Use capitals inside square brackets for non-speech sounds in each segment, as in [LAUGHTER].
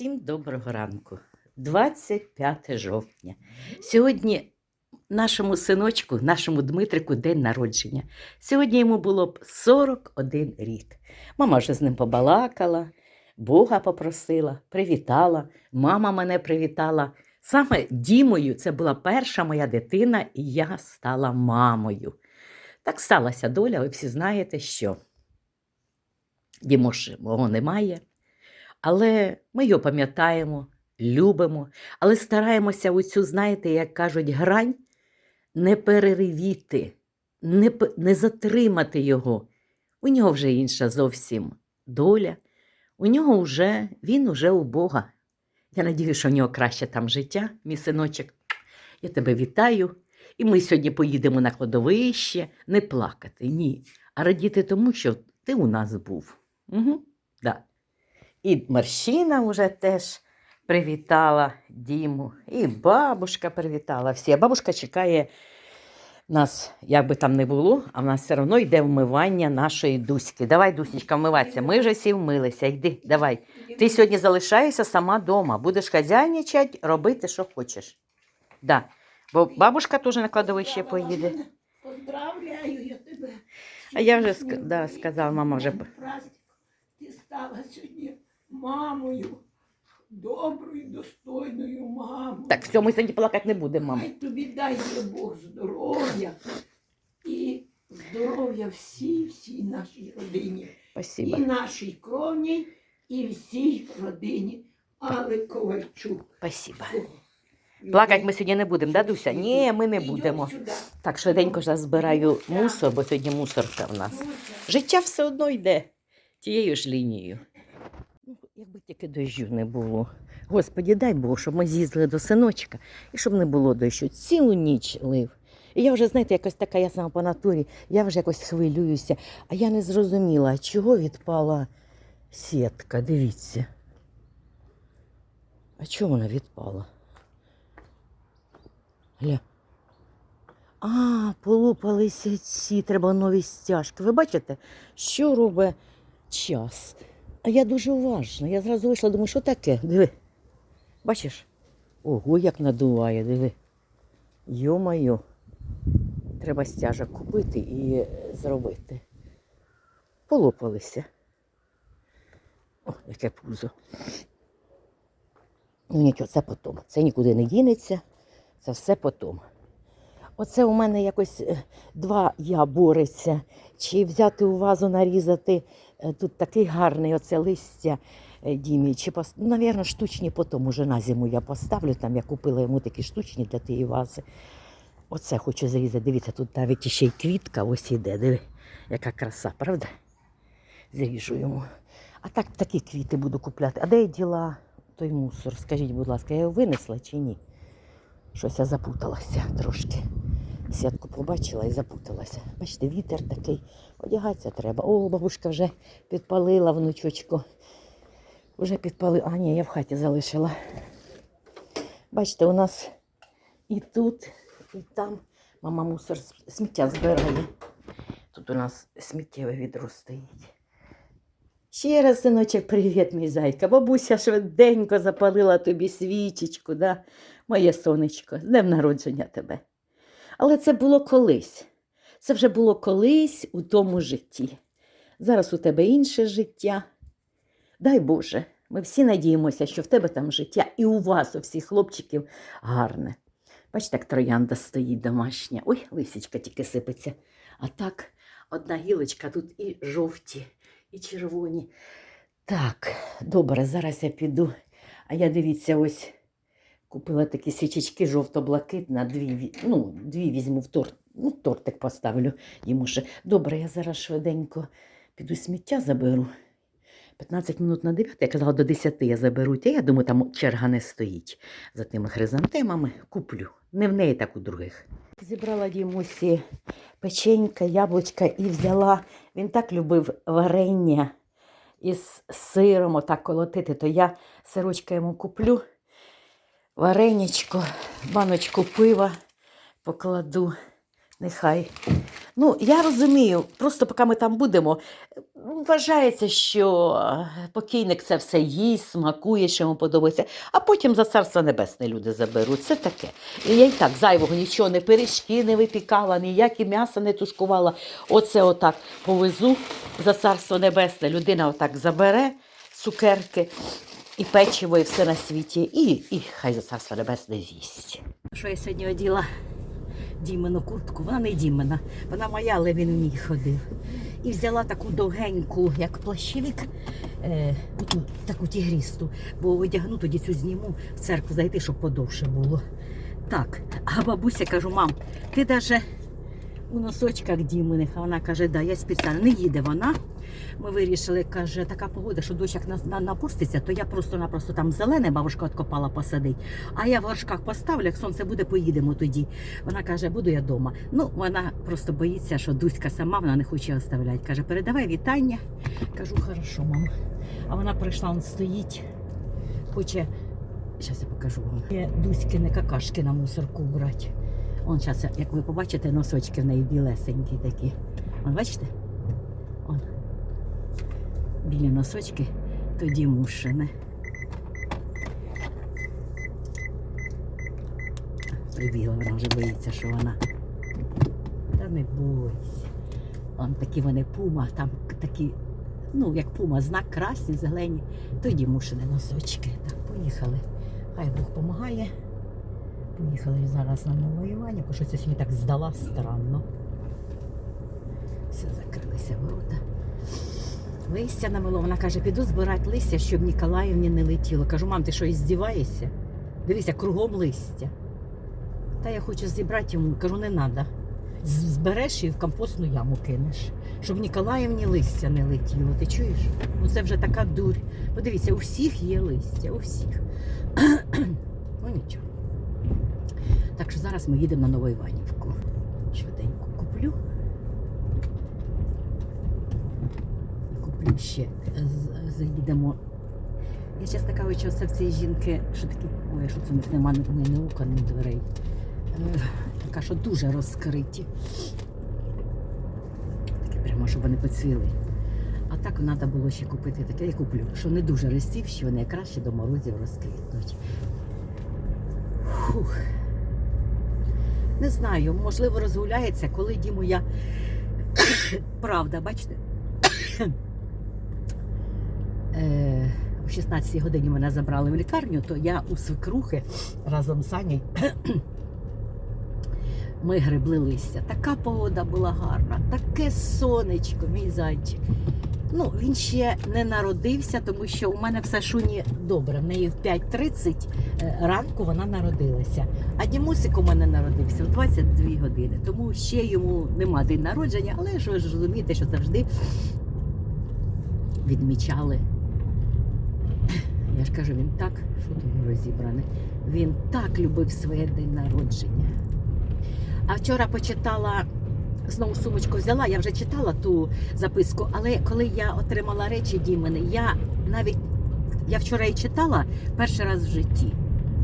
Всім доброго ранку. 25 жовтня. Сьогодні нашому синочку, нашому Дмитрику, день народження. Сьогодні йому було б 41 рік. Мама вже з ним побалакала, Бога попросила, привітала. Мама мене привітала. Саме Дімою це була перша моя дитина, і я стала мамою. Так сталася доля, ви всі знаєте, що Дімош мого немає. Але ми його пам'ятаємо, любимо, але стараємося у цю, знаєте, як кажуть, грань не переривіти, не, не затримати його. У нього вже інша зовсім доля. У нього вже, він уже у Бога. Я надію, що в нього краще там життя, мій синочок. Я тебе вітаю. І ми сьогодні поїдемо на кладовище не плакати, ні, а радіти тому, що ти у нас був. Угу, да. І Марщина вже теж привітала Діму, і бабушка привітала всі. А бабушка чекає нас, як би там не було, а в нас все одно йде вмивання нашої Дуськи. Давай, Дусечка, вмиватися. Ми вже всі вмилися. Йди, давай. Ти сьогодні залишаєшся сама вдома. Будеш хазяйничати, робити, що хочеш. Да. Бо бабушка теж на кладовище поїде. Поздравляю я тебе. А я вже да, сказала, мама вже Ти стала сьогодні мамою, доброю, достойною мамою. Так, все, ми сьогодні плакати не будемо, мама. Хай тобі дає Бог здоров'я і здоров'я всій, всій нашій родині. Спасибо. І нашій кровній, і всій родині. Але Ковальчук. Спасибо. Плакати ми сьогодні не будемо, да, Дуся? Ні, ми не будемо. Так, швиденько зараз збираю мусор, бо сьогодні мусорка в нас. Життя все одно йде тією ж лінією. Якби тільки дощу не було. Господі, дай Бог, щоб ми з'їздили до синочка і щоб не було дощу. Цілу ніч лив. І я вже, знаєте, якось така я сама по натурі, я вже якось хвилююся, а я не зрозуміла, чого відпала сітка. Дивіться. А чого вона відпала? Гля. А, полопалися ці, треба нові стяжки. Ви бачите, що робить час? А я дуже уважна. Я зразу вийшла, думаю, що таке? Диви. Бачиш? Ого, як надуває, диви. Йо-моє. Треба стяжок купити і зробити. Полопалися. О, яке пузо. Ну нічого, це потім. Це нікуди не дінеться. Це все потім. Оце у мене якось е, два я бореться. Чи взяти у вазу, нарізати тут такий гарний оце листя е, Дімі, ну, навірно, штучні потім уже на зиму я поставлю. Там я купила йому такі штучні для тієї вази. Оце хочу зрізати. Дивіться, тут навіть ще й квітка ось іде. Диви, яка краса, правда? Зріжу йому. А так такі квіти буду купляти. А де я діла той мусор? Скажіть, будь ласка, я його винесла чи ні? Щось я запуталася трошки. Сітку побачила і запуталася. Бачите, вітер такий. Одягатися треба. О, бабушка вже підпалила внучочку. Вже підпалила. А, ні, я в хаті залишила. Бачите, у нас і тут, і там мама мусор сміття збирає. Тут у нас сміттєве відро стоїть. Ще раз, синочок, привіт, мій зайка. Бабуся швиденько запалила тобі свічечку, да? моє сонечко, з днем народження тебе. Але це було колись. Це вже було колись у тому житті. Зараз у тебе інше життя. Дай Боже, ми всі надіємося, що в тебе там життя і у вас, у всіх хлопчиків, гарне. Бачите, як троянда стоїть домашня. Ой, лисичка тільки сипеться. А так, одна гілочка, тут і жовті, і червоні. Так, добре, зараз я піду. А я дивіться, ось купила такі свічечки жовто-блакитна, дві, ну, дві візьму в торт. Ну, тортик поставлю йому ще. Добре, я зараз швиденько піду сміття заберу. 15 минут на 9, я казала, до 10 я заберу. Та я думаю, там черга не стоїть за тими хризантемами. Куплю. Не в неї, так у других. Зібрала Дімусі печенька, яблучка і взяла. Він так любив варення із сиром, отак колотити, то я сирочка йому куплю. Варенячко, баночку пива покладу. Нехай. Ну, я розумію, просто поки ми там будемо, вважається, що е, покійник це все їсть, смакує, що йому подобається, а потім за царство небесне люди заберуть. Це таке. І я й так зайвого нічого, не пиріжки не випікала, ніякі м'яса не тушкувала. Оце отак повезу за царство небесне. Людина отак забере цукерки і печиво, і все на світі, і, і хай за царство небесне з'їсть. Що я сьогодні оділа? Дімену куртку, вона не Дімена, вона моя, але він в ній ходив. І взяла таку довгеньку, як плащевик, е, таку тігрісту, бо одягну тоді цю зніму в церкву зайти, щоб подовше було. Так, а бабуся кажу, мам, ти даже у носочках Діминих, а вона каже, да, я спеціально не їде вона. Ми вирішили, каже, така погода, що дощ як на, на, напуститься, то я просто-напросто там зелене бабушка откопала посадить. А я в горшках поставлю, як сонце буде, поїдемо тоді. Вона каже, буду я вдома. Ну, вона просто боїться, що Дуська сама вона не хоче оставляти. Каже, передавай вітання. Кажу, хорошо, мам. А вона прийшла, он стоїть, хоче. Зараз я покажу вам. Є Дуськини какашки на мусорку брати. Он зараз, як ви побачите, носочки в неї білесенькі такі. Вон, бачите? Он. Білі носочки, тоді мушине. Прибігла, вона вже боїться, що вона. Та не бойся. Он такі вони пума, там такі, ну, як пума, знак красні, зелені, тоді мушине носочки. Так, поїхали. Хай Бог допомагає. Поїхали зараз на новоювання, бо щось сьогодні так здала странно. Все, закрилися ворота. Листя намило. Вона каже, піду збирати листя, щоб Ніколаївні не летіло. Кажу, мам, ти що, іздіваєшся? Дивися, кругом листя. Та я хочу зібрати йому, кажу, не треба. Збереш і в компостну яму кинеш, щоб Ніколаївні листя не летіло. Ти чуєш? Ну це вже така дурь. Подивіться, у всіх є листя, у всіх. [CLEARS THROAT] ну нічого. Так що зараз ми їдемо на Новоіванівку. Швиденько куплю. Куплю ще. Заїдемо. Я чесно кажучи, оце в цієї жінки, що такі, ой, що це немає ні, окон, ні дверей. Е, Така, що дуже розкриті. Таке прямо, щоб вони поцвіли. А так треба було ще купити таке, я куплю, що не дуже розсівші, вони краще до морозів розквітнуть. Фух. Не знаю, можливо, розгуляється, коли Діму я. [COUGHS] Правда, бачите? [COUGHS] е, о 16 годині мене забрали в лікарню, то я у свекрухи разом з Анею [COUGHS] ми гребли листя. Така погода була гарна, таке сонечко, мій зайчик. Ну, він ще не народився, тому що у мене все шуні добре. В неї в 5.30 е, ранку вона народилася. А Дімусик у мене народився в 22 години. Тому ще йому нема день народження, але ж ви ж розумієте, що завжди відмічали. Я ж кажу, він так, що тут розібране, він так любив своє день народження. А вчора почитала, знову сумочку взяла, я вже читала ту записку, але коли я отримала речі Дімени, я навіть я вчора її читала перший раз в житті.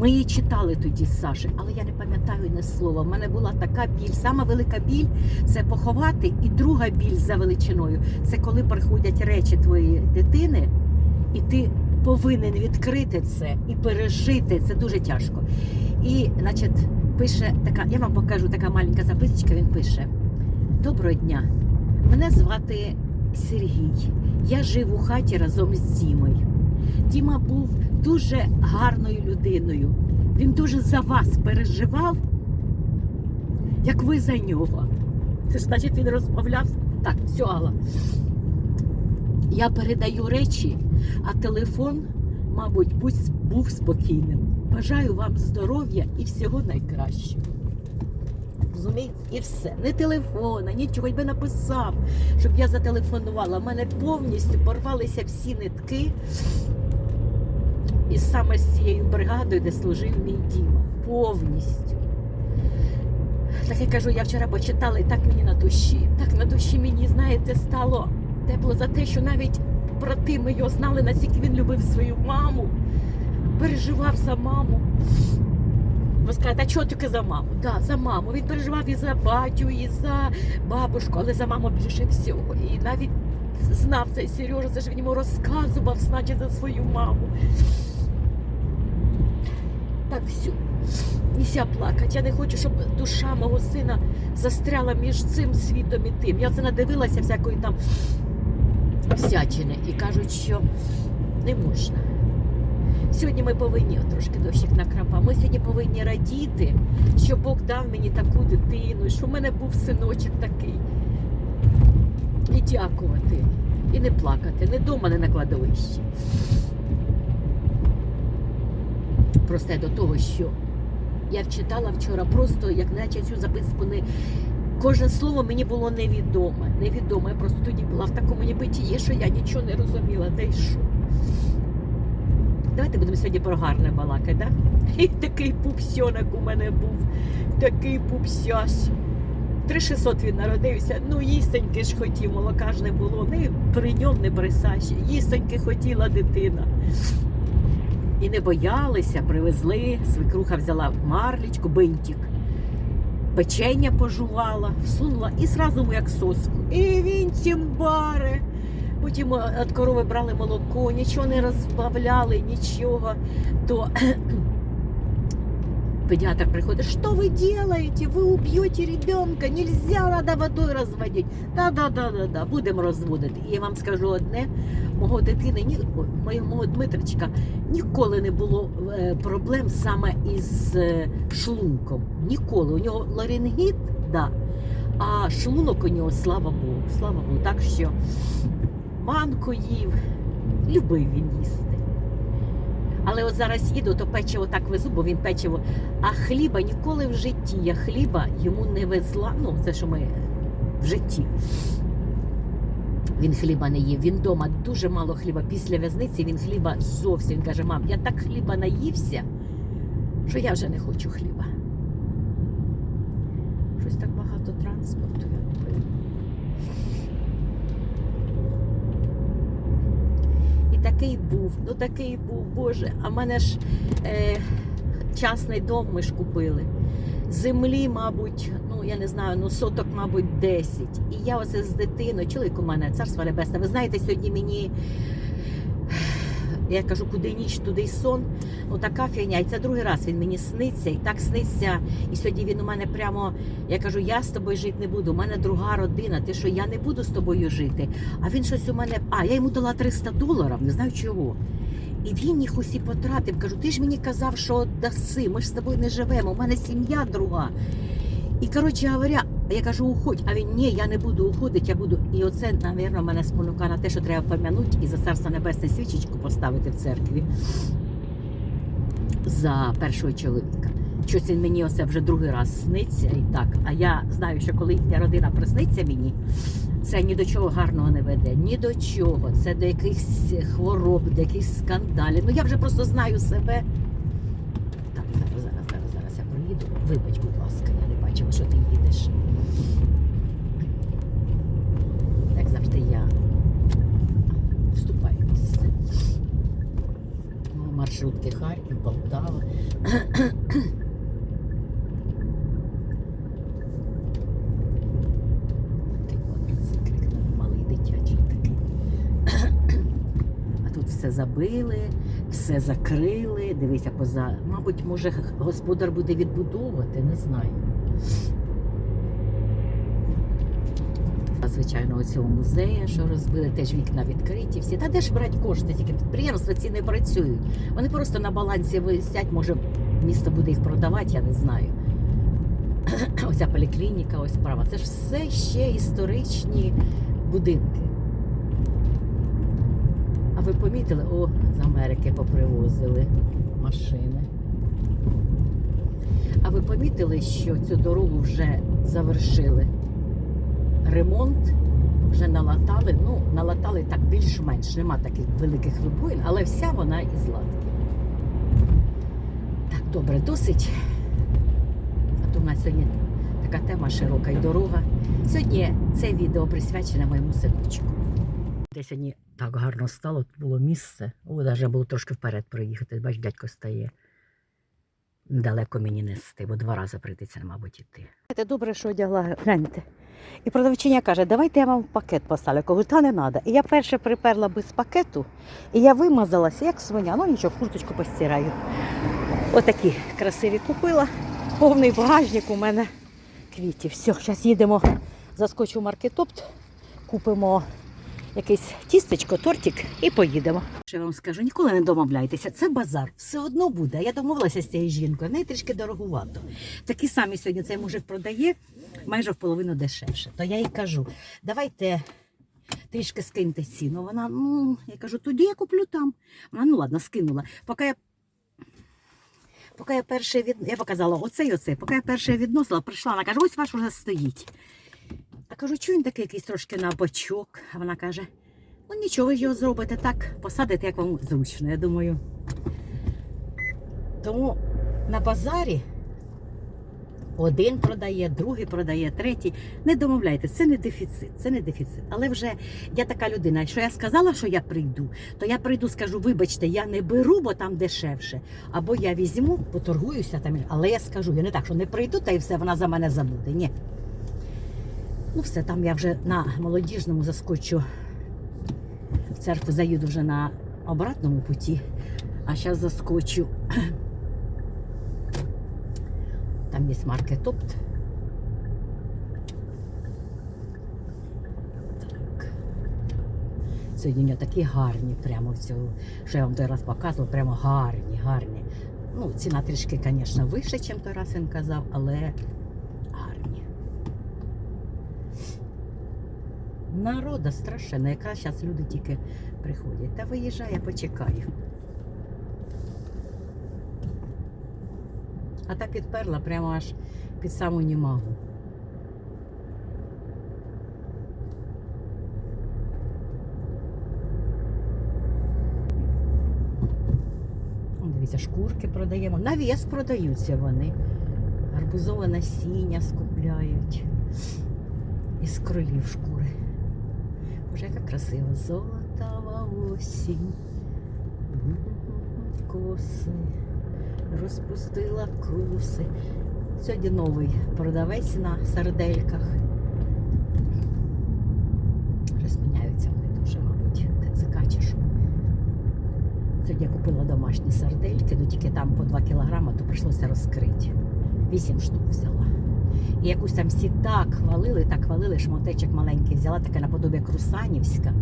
Ми її читали тоді з Сашею, але я не пам'ятаю ні слова. У мене була така біль. Сама велика біль це поховати, і друга біль за величиною це коли приходять речі твоєї дитини, і ти повинен відкрити це і пережити. Це дуже тяжко. І, значить, пише така, я вам покажу така маленька записочка. Він пише: Доброго дня! Мене звати Сергій. Я жив у хаті разом з Дімою. Діма був дуже гарною людиною. Він дуже за вас переживав, як ви за нього. Це ж значить він розмовлявся. Так, все, Алла. Я передаю речі, а телефон, мабуть, був спокійним. Бажаю вам здоров'я і всього найкращого. Розумієте? І все. Не телефона, нічого, хоч би написав, щоб я зателефонувала. У мене повністю порвалися всі нитки. І саме з цією бригадою, де служив мій Діма. Повністю. Так я кажу, я вчора почитала, і так мені на душі, так на душі мені, знаєте, стало тепло за те, що навіть побратими його знали, наскільки він любив свою маму, переживав за маму. Ви скажете, а чого тільки за маму? Да, за маму. Він переживав і за батю, і за бабушку, але за маму більше всього. І навіть знав цей Сережа, це ж він йому розказував, значить, за свою маму. Так, все. Нельзя плакати. Я не хочу, щоб душа мого сина застряла між цим світом і тим. Я це надивилася всякої там всячини і кажуть, що не можна. Сьогодні ми повинні от трошки дощик накрапав. Ми сьогодні повинні радіти, що Бог дав мені таку дитину, що в мене був синочок такий. І дякувати. І не плакати, не дома, не на кладовищі. Просто я до того, що я вчитала вчора, просто як наче цю записку не. Кожне слово мені було невідоме. Невідоме. Я просто тоді була в такому небитії, що я нічого не розуміла, де що. Давайте будемо сьогодні про гарне балакати, да? І такий пупсьонок у мене був, такий пупсясь. 3600 він народився, ну їстеньки ж хотів, молока ж не було, ні при ньому, не при Саші. Їстеньки хотіла дитина. І не боялися, привезли. Свекруха взяла марлічку, бинтик, печення пожувала, всунула і сразу як соску. І він цімбаре. Потім від корови брали молоко, нічого не розбавляли, нічого. То [CLEARS THROAT] педиатр приходит, что вы делаете? Вы убьете ребенка, нельзя, надо водой розводити. Да, да, да, да, да, будемо розводити. І я вам скажу одне, мого дитини, ні, мого Дмитричка, ніколи не було е, проблем саме із е, шлунком. Ніколи. У нього ларингіт, да. а шлунок у нього, слава Богу, слава Богу. Так що манку їв, любив він їсти. Але от зараз їду, то печиво так везу, бо він печиво. А хліба ніколи в житті я хліба йому не везла. Ну, це що ми в житті. Він хліба не їв. Він вдома дуже мало хліба. Після в'язниці він хліба зовсім. Він каже, мам, я так хліба наївся, що я вже не хочу хліба. Щось так багато транспорту. я не. Такий був, ну такий був, Боже. А мене ж е, частний дом ми ж купили. Землі, мабуть, ну я не знаю, ну соток, мабуть, 10. І я оце з дитиною, чоловік у мене, царство небесне. Ви знаєте, сьогодні мені. Я кажу, куди ніч, туди й сон. Ну така фігня. І це другий раз він мені сниться, і так сниться. І сьогодні він у мене прямо. Я кажу, я з тобою жити не буду. У мене друга родина. Ти що я не буду з тобою жити? А він щось у мене. А я йому дала 300 доларів, не знаю чого. І він їх усі потратив. Кажу, ти ж мені казав, що даси, ми ж з тобою не живемо. У мене сім'я друга. І коротше говоря, я кажу, уходь, а він ні, я не буду уходити, я буду. І оце, напевно, мене спонукає на те, що треба помянути і за царство небесне свічечку поставити в церкві за першого чоловіка. Щось він мені оце вже другий раз сниться і так. А я знаю, що коли їхня родина присниться мені, це ні до чого гарного не веде, ні до чого. Це до якихось хвороб, до якихось скандалів. Ну я вже просто знаю себе. Так, зараз, зараз, зараз, зараз я проїду. Вибач, будь ласка, я не бачила, їдеш. Як завжди я вступаю місце. Ну, Маршрутки Харків, Полтава. Тут все забили, все закрили. Дивися, поза. Мабуть, може, господар буде відбудовувати, не знаю. А, Звичайно, цього музею, що розбили, теж вікна відкриті. Всі. Та де ж брати кошти? Тільки підприємства ці не працюють. Вони просто на балансі висять, може, місто буде їх продавати, я не знаю. [CLEARS THROAT] Оця поліклініка, ось справа. Це ж все ще історичні будинки. А ви помітили? О, з Америки попривозили машини. А ви помітили, що цю дорогу вже завершили? Ремонт вже налатали. Ну, налатали так більш-менш, нема таких великих вибоїн, але вся вона із латки. Так, добре, досить. А то в нас сьогодні така тема широка і дорога. Сьогодні це відео присвячене моєму синочку. Де сьогодні так гарно стало, було місце. О, навіть було трошки вперед проїхати. Бач, дядько стає. далеко мені нести, бо два рази прийдеться, мабуть, іти. Це добре, що одягла, гляньте. І продавчиня каже, давайте я вам пакет поставлю. Я кажу, та не треба. І я перше приперла без пакету, і я вимазалася, як свиня. Ну нічого, курточку постираю. Отакі красиві купила. Повний багажник у мене квітів. Все, зараз їдемо, заскочу в маркетопт, купимо якесь тістечко, тортик і поїдемо. Що я вам скажу, ніколи не домовляйтеся, це базар, все одно буде. Я домовилася з цією жінкою, неї трішки дороговато. Такі самі сьогодні цей мужик продає майже в половину дешевше. То я їй кажу, давайте трішки скиньте ціну. Вона, ну, я кажу, тоді я куплю там. Вона, ну ладно, скинула. Поки я Поки я перше від... я показала оце і оце. Поки я перше відносила, прийшла, вона каже, ось ваш уже стоїть. А кажу, чого він такий якийсь трошки на бочок? А вона каже, ну нічого, ви його зробите так, посадите, як вам зручно. Я думаю. Тому на базарі один продає, другий продає, третій. Не домовляйтесь, це не дефіцит, це не дефіцит. Але вже я така людина, якщо я сказала, що я прийду, то я прийду, скажу, вибачте, я не беру, бо там дешевше. Або я візьму, поторгуюся там, але я скажу, я не так, що не прийду, та і все, вона за мене забуде. Ні. Ну, все, там я вже на молодіжному заскочу в церкву, заїду вже на обратному путі, а зараз заскочу. Там є маркетопт. Так. Сьогодні у нього такі гарні, прямо в цьому, що я вам той раз показувала, прямо гарні, гарні. Ну, ціна трішки, звісно, вища, ніж той раз він казав, але гарні. Народа страшенно, якраз зараз люди тільки приходять. Та виїжджай, я почекаю. А та підперла прямо аж під саму німагу. Дивіться, шкурки продаємо. Навіс продаються вони. Гарбузове насіння скупляють. Із кролів шкури. Боже, яка красива. Золотава осінь. Коси. Розпустила коси. Сьогодні новий продавець на сардельках. Щось міняються вони дуже, мабуть, ТЦК чи що. Сьогодні я купила домашні сардельки, ну тільки там по 2 кілограми, то прийшлося розкрити. Вісім штук взяла. І якусь там всі так хвалили, так хвалили, шмотечок маленький взяла, таке наподобі крусанівська.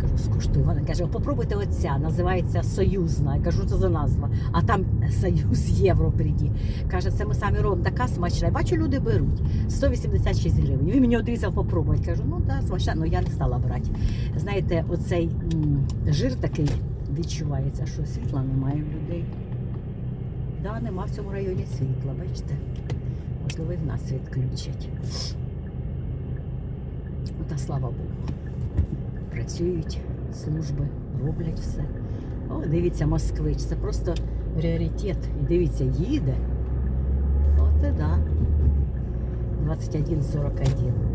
Кажу, скуштуй. Вона каже, попробуйте оця, називається Союзна. Я кажу, це за назва. А там Союз Євро впереді. Каже, це ми самі робимо така смачна. Я бачу, люди беруть 186 гривень. Він мені одрізав попробувати. Кажу, ну так, смачна, ну я не стала брати. Знаєте, оцей м, жир такий відчувається, що світла немає в людей. Да, нема в цьому районі світла, бачите? Можливо, і в нас відключать. Та слава Богу. Працюють служби, роблять все. О, дивіться, москвич, це просто пріоритет. І дивіться, їде. От і да. 21.41.